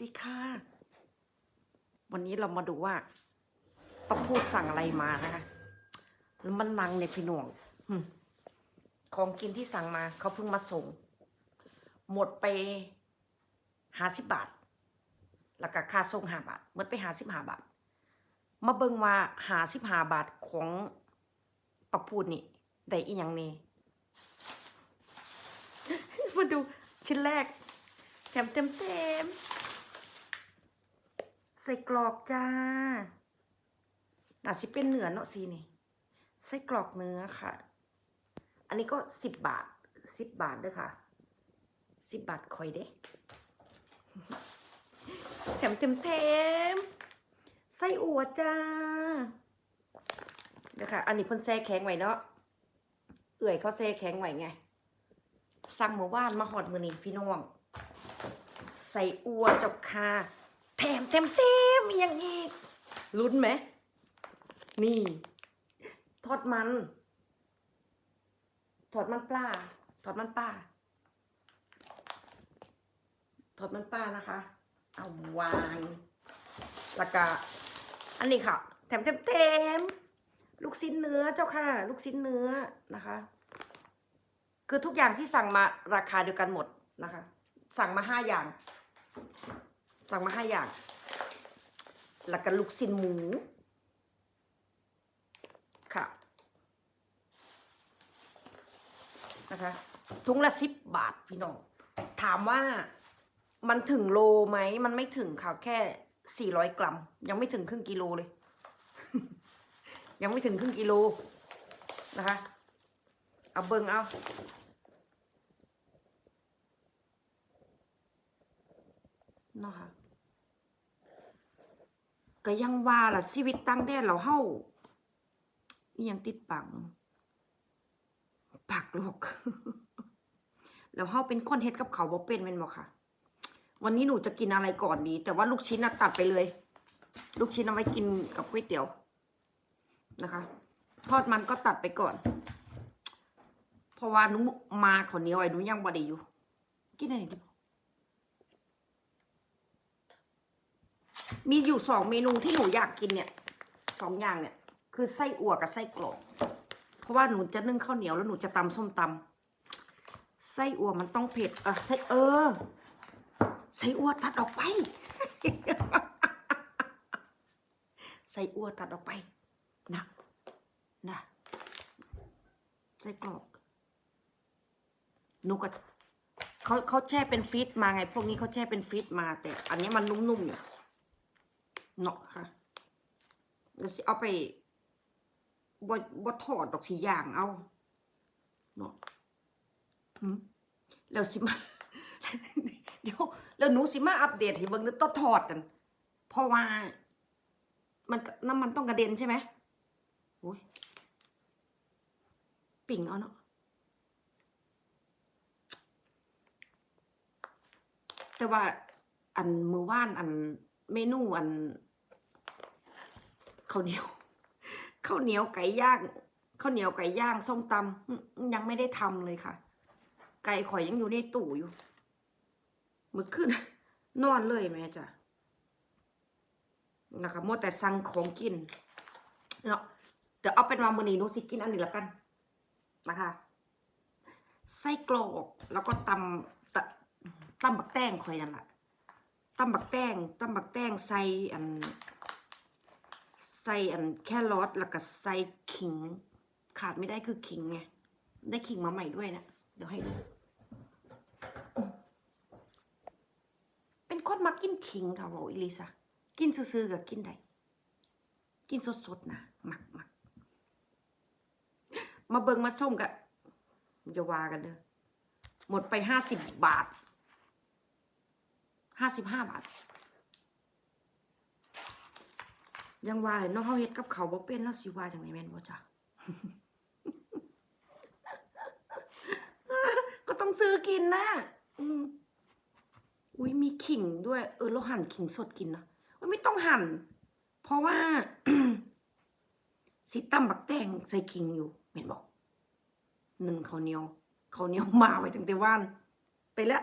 ดีค่ะ วันนี้เรามาดูว่าป้าพูดสั่งอะไรมานะคะแล้วมันนังเนี่ยพี่หน่วงของกินที่สั่งมา เขาเพิ่งมาส่ง หมดไปห้าสิบบาท แล้วก็ค่าส่งห้าบาทหมดไปห้าสิบห้าบาท มาเบิ่งว่าหาสิบห้าบาทของป้าพูดนี่ได้อีหยังนี่มาดูชิ้นแรกแถมเต็มเต็ม ใส่กรอกจ้าน่าสิเป็นเนื้อเนาะสีนี่ใส่กรอกเนื้อค่ะ อันนี้ก็สิบบาทสิบบาทด้วยค่ะสิบบาทคอยเด้แถมเต็มเต็มๆไส้อัวจ้าเดี๋ยวค่ะ อันนี้เพิ่นแช่แข็งไว้เนาะ เอื่อยเขาแช่แข็งไว้ไง สั่งเมื่อวานมาหอดมือนี้พี่น้อง ใส่อัวจบคา แถมเต็มเต็มๆอย่างอีกลุ้นไหม นี่ ทอดมัน ทอดมันปลา ทอดมันปลา ทอดมันปลานะคะ เอาวางแล้วก็อันนี้ค่ะ แถมเต็มเต็มๆลูกชิ้นเนื้อเจ้าค่ะ ลูกชิ้นเนื้อนะคะ คือทุกอย่างที่สั่งมาราคาเดียวกันหมดนะคะ สั่งมาห้าอย่าง สั่งมาห้าอย่าง แล้วก็ลูกชิ้นหมู ค่ะ นะคะถุงละสิบบาทพี่น้อง ถามว่ามันถึงโลไหม มันไม่ถึงค่ะ แค่สี่ร้อยกรัม ยังไม่ถึงครึ่งกิโลเลย ยังไม่ถึงครึ่งกิโลนะคะ เอาเบิงเอาเนาะค่ะ ก็ยังว่าล่ะชีวิตตั้งแดนเราเฮายังติดปังปักหลอกแล้วเฮาเป็นคนเฮ็ดกับเขาบ่เป็นแม่นบ่ค่ะ วันนี้หนูจะกินอะไรก่อนดี แต่ว่าลูกชิ้นน่ะตัดไปเลย ลูกชิ้นเอาไว้กินกับก๋วยเตี๋ยวนะคะ ทอดมันก็ตัดไปก่อน เพราะว่าหนูมาขาเหนียวไอ้หนูยังบ่ได้อยู่ กินอะไรดี มีอยู่สองเมนูที่หนูอยากกินเนี่ยสองอย่างเนี่ย คือไส้อั่วกับไส้กรอกเพราะว่าหนูจะนึ่งข้าวเหนียวแล้วหนูจะตำส้มตำไส้อั่วมันต้องเผ็ดเออไส้เออไส้อั่วตัดออกไปไส้อั่วตัดออกไปนะนะไส้กรอกหนูก็เขาเขาแช่เป็นฟรีดมาไง พวกนี้เขาแช่เป็นฟรีดมาแต่ อันนี้มันนุ่มๆอยู่ เนาะค่ะแล้วสิเอาไปบ่บ่ถอดดอกสีอย่างเอาเนาะหืมแล้วสิมาเดี๋ยวแล้วหนูสิมาอัปเดตให้เบิ่งเด้อต้องถอดกันเพราะว่า มันน้ำมันต้องกระเด็นใช่ไหมโอ้ยปิ่งเอาเนาะแต่ว่าอันมือว่านอันเมนูอัน ข้าวเหนียวข้าวเหนียวไก่ย่างข้าวเหนียวไก่ย่างส้มตำยังไม่ได้ทำเลยค่ะ ไก่ข่อยยังอยู่ในตู้อยู่มื่อคืนนอนเลยแม่จ้ะนะคะมัวแต่สั่งของกินเนาะเดี๋ยวเอาเป็นว่ามือนี้หนูสิกินอันนี้ละกันนะคะไส้กรอกแล้วก็ตำตตำบักแตงข่อยนั่นแหละตำบักแตงตำบักแตงใส่อัน ส่อันแค่รอทแล้วก็ใส่ขิง ขาดไม่ได้คือขิงไง ได้ขิงมาใหม่ด้วยนะ เดี๋ยวให้ดู เป็นคนมักกินขิงค่ะบอกอิลิซากินซื่อๆกับกินได้ กินสดๆนะมักมักมาเบิงมาชมกันอย่าว่ากันเด้อหมดไปห้าสิบบาทห้าสิบห้าบาท ยังว่าเลยน้องเฮาเฮ็ดกับเขาวบ่เป็นแล้วสิว่าจังไดแม่นบ่จ้ะก็ต้องซื้อกินนะอุ้ยมีขิงด้วย เออเราหั่นขิงสดกินนะไม่ต้องหั่น เพราะว่าสิตำบักแตงใส่ขิงอยู่แม่นบอกหนึ่งข้าวเหนียวข้าวเหนียวมาไว้ตั้งแต่ว่านไปแล้ว